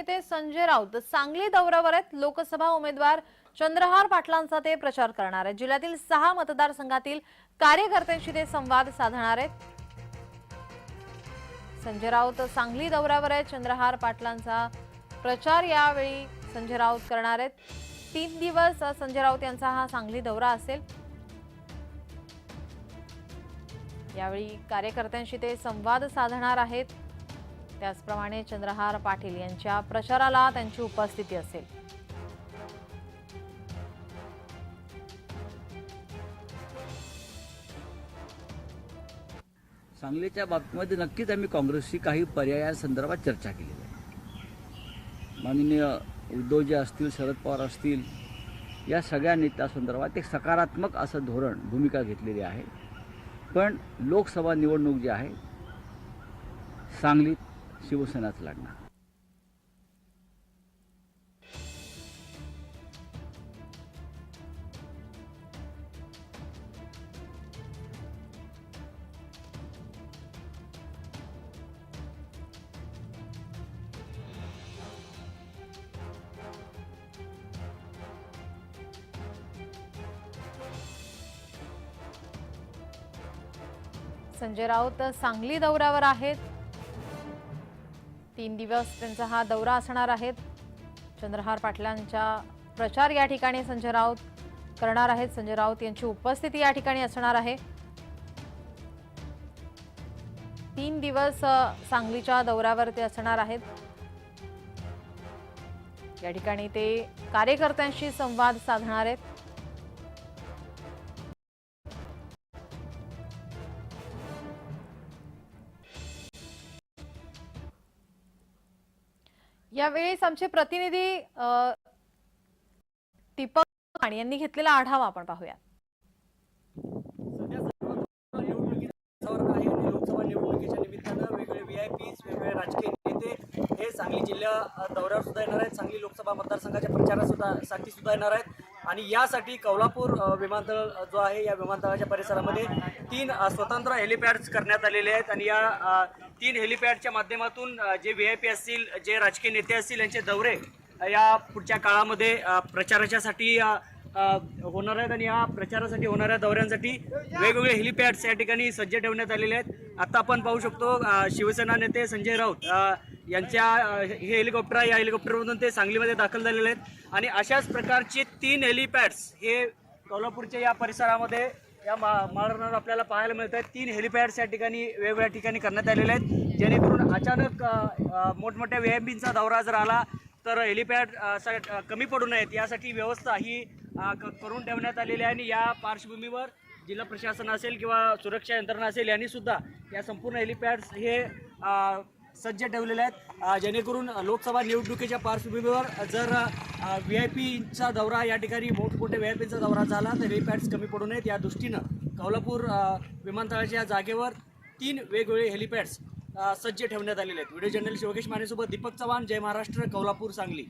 नेते संजय राऊत. सांगली दौऱ्यावर आहेत. लोकसभा उमेदवार चंद्रहार पाटलांचा ते प्रचार करणार आहेत. जिल्ह्यातील सहा मतदारसंघातील कार्यकर्त्यांशी ते संवाद साधणार आहेत. संजय राऊत सांगली दौऱ्यावर आहेत. चंद्रहार पाटलांचा प्रचार यावेळी संजय राऊत करणार आहेत. तीन दिवस संजय राऊत यांचा हा सांगली दौरा असेल. यावेळी कार्यकर्त्यांशी ते संवाद साधणार आहेत. त्याचप्रमाणे चंद्रहार पाटील यांच्या प्रचाराला त्यांची उपस्थिती असेल. सांगलीच्या बाबतीमध्ये नक्कीच आम्ही काँग्रेसशी काही पर्यायासंदर्भात चर्चा केलेली आहे. माननीय उद्धवजी असतील शरद पवार असतील या सगळ्या नेत्यासंदर्भात एक सकारात्मक असं धोरण भूमिका घेतलेली आहे. पण लोकसभा निवडणूक जी आहे सांगलीत शिवसेनाच लागणार. संजय राऊत सांगली दौऱ्यावर आहेत. तीन दिवस त्यांचा हा दौरा असणार आहेत. चंद्रहार पाटलांच्या प्रचार या ठिकाणी संजय राऊत करणार आहेत. संजय राऊत यांची उपस्थिती या ठिकाणी असणार आहे. तीन दिवस सांगलीच्या दौऱ्यावर ते असणार आहेत. या ठिकाणी ते कार्यकर्त्यांशी संवाद साधणार आहेत. यावेळेस आमचे प्रतिनिधी दीपक माने यांनी घेतलेला आढावा आपण पाहूया. वातावरण लोकसभा निवडणुकीच्या निमित्तानं वेगवेगळे व्हीआयपी वेगवेगळे राजकीय नेते हे सांगली जिल्ह्या दौऱ्यावर सुद्धा येणार आहेत. सांगली लोकसभा मतदारसंघाच्या प्रचारात सुद्धा साठी सुद्धा येणार आहेत. आणि यासाठी कौलापूर विमानतळ जो आहे या विमानतळाच्या परिसरामध्ये तीन स्वतंत्र हेलिपॅड्स करण्यात आलेले आहेत. आणि या तीन हेलिपॅडच्या माध्यमातून जे व्ही आय पी असतील जे राजकीय नेते असतील यांचे दौरे या पुढच्या काळामध्ये प्रचाराच्यासाठी होणार आहेत. आणि या प्रचारासाठी होणाऱ्या दौऱ्यांसाठी वेगवेगळे हेलिपॅड्स या ठिकाणी सज्ज ठेवण्यात आलेले आहेत. आता आपण पाहू शकतो शिवसेना नेते संजय राऊत यांच्या हे हेलिकॉप्टर आहे. या हेलिकॉप्टरमधून ते सांगलीमध्ये दाखल झालेले आहेत. आणि अशाच प्रकारचे तीन हेलिपॅड्स हे कोल्हापूरच्या या परिसरामध्ये या मा माळरानावर आपल्याला पाहायला मिळत आहेत. तीन हेलिपॅड्स या ठिकाणी वेगवेगळ्या ठिकाणी करण्यात आलेले आहेत. जेणेकरून अचानक मोठमोठ्या वेएमबींचा दौरा जर आला तर हेलिपॅड सा- कमी पडू नयेत. यासाठी व्यवस्था ही क- करून ठेवण्यात आलेली आहे. आणि या पार्श्वभूमीवर जिल्हा प्रशासन असेल किंवा सुरक्षा यंत्रणा असेल यांनीसुद्धा या संपूर्ण हेलिपॅड्स हे सज्ज ठेवलेले आहेत. जेणेकरून लोकसभा निवडणुकीच्या पार्श्वभूमीवर जर व्ही आय पीचा दौरा या ठिकाणी मोठमोठे व्ही आय पीचा दौरा झाला तर हेलिपॅड्स कमी पडू नयेत. या दृष्टीनं कोल्हापूर विमानतळाच्या जागेवर तीन वेगवेगळे हेलिपॅड्स सज्ज ठेवण्यात आलेले आहेत. व्हिडिओ जर्नलिस्ट योगेश मानेसोबत दीपक चव्हाण. जय महाराष्ट्र कोल्हापूर सांगली.